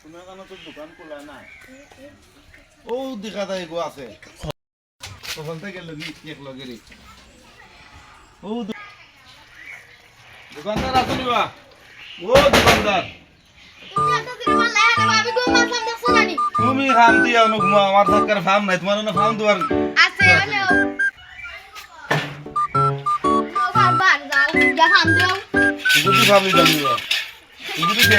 কোনো কোনো তো দোকান খোলা নাই? ও দেখা যায় গো আছে। কখন থেকে লগি এক ও দোকানদার আসুনি বা ও দোকানদার তুমি দেখছ নানি তুমি খাম দিয়া অনু আমার সরকার ফার্ম নাই তোমার না ফার্ম দুয়ার আছে হলো ও বাবার জাল যা হাম ফার্ম দিবা? গুটি দিয়ে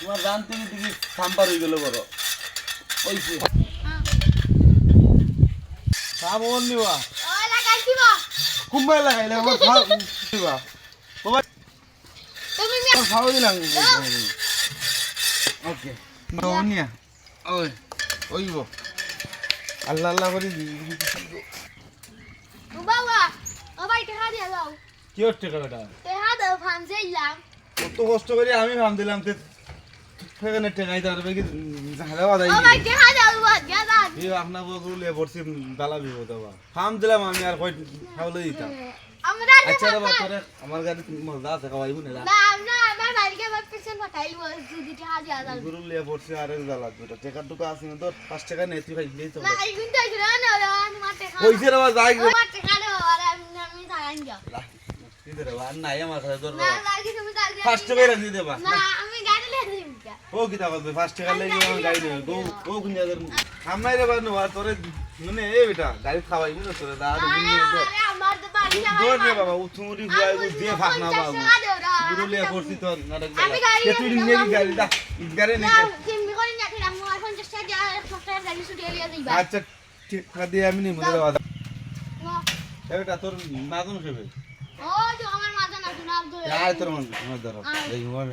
তোমার রান তুমি তুমি সাম্বার হয়ে গেল বড়। ওইছে। সাম ওন নিবা কুম্বাই লাগাইলে আমার খাও নিবা বাবা তুমি মিয়া আমার খাওয়া দিলাম। ওকে। নিয়া ওই। ওইব। আল্লাহ আল্লাহ করে ও বাবা ও ভাই টেকা দিয়া দাও। কি টেকা দাও ইলাম। কত কষ্ট করে আমি ভাম দিলাম সেখানে টেকাই তার কি? ঝাড়া বাদাই ও ভাই টেকা দাও বা দিয়া আপনার বগুলো লে পড়ছি দালা বিপদ বাবা ফার্ম দিলাম আমি আর কই খাওয়ালে দিতাম। আচ্ছা রে বাবা আমার গাড়ি মজা আছে খাওয়াইব না না আমার বাড়িকে আমার পেছন পাঠাইল যদি টেকা দিয়া দাও গুরু লে পড়ছি আর এক দালা দুটো। টাকা টুকা আছে না তোর? পাঁচ টাকা নেই তুই খাইলেই তো। না এই কিন্তু আইছো না না তোমার টেকা কইছে রে বাবা যাই আমার টেকা দাও আর আমি আমি থাকান যাও। কি রে বাবা আমার কাছে তোর টাকা দিয়ে দেবা না ও কি তা বলবে ফার্স্ট টাকা লাগি আমার গাড়ি নেবে গো ও কোন জায়গার আমনাই রে বানো আর তোরে মানে এ বেটা গাড়ি খাওয়াইব না তোরে দা আর আরে আমার তো বাড়ি দৌড় রে বাবা উঠুরি হুয়াই গো দিয়ে ফাক না বাবু গুরু লে করছি তো নাটক আমি গাড়ি তুই নিয়ে গাড়ি দা গাড়ি না তুমি করে না খেলাম আমার 50 টাকা দিয়া 100 গাড়ি ছুটি লিয়ে দিবা আচ্ছা ঠিক আছে আমি নিমু রে বাবা এ বেটা তোর নাদন খেবে ও তো আমার মাথা না শোনা আর তোর মন আমার ধরো এই আমি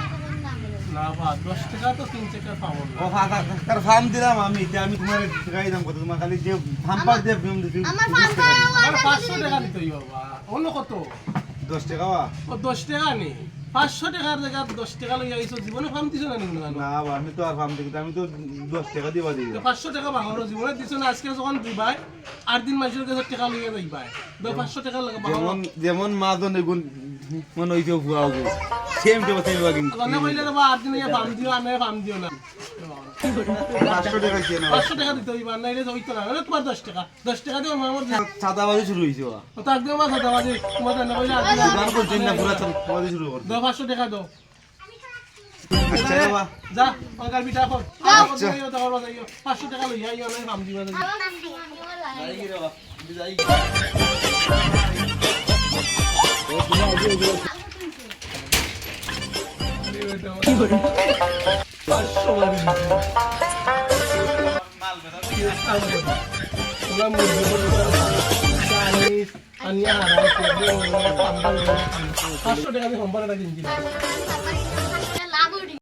না বা দশ টাকা তো তিন টাকা পাবো ও ফাঁকা তার ফার্ম দিলাম আমি এটা আমি তোমার টাকাই দাম কত তোমার খালি যে ফার্ম পাক দিয়ে ফিল্ম দিছি আমার পাঁচশো টাকা দিতে হইব বা। অন্য কত? 10 টাকা বা? ও দশ টাকা নি। পাঁচশো টাকার জায়গা দশ টাকা লই আইছো জীবনে ফার্ম দিছো না নিগুলো না আমি তো আর ফার্ম দিই আমি তো 10 টাকা দিবা দিই। পাঁচশো টাকা বাহারো জীবনে দিছো না আজকে যখন দিবাই আট দিন মাসের কাছে টাকা লইয়া যাইবাই। দশ পাঁচশো টাকা লাগে যেমন যেমন মাদন এগুন মনে হইছে ভুয়া সেম টু সেম বাগিন কইলে বা আট দিন ফার্ম দিও আমি ফার্ম দিও না 500 টাকা কি না। পাঁচশো টাকা দিতে হইবা না এটা হইতো না তোমার দশ টাকা। দশ টাকা দিয়ে আমার সাদা বাজি শুরু হইছে বা তো একদম মাথা তোমার দাও পাঁচশো টাকা দাও। আচ্ছা যা অঙ্কার পিঠা কর। পাঁচশো টাকা লইয়া আইও না ফার্ম দিবা যাই। যাই রে বাবা যাই পাঁচশো টাকা দিয়ে সম্পাদনা কিনছি।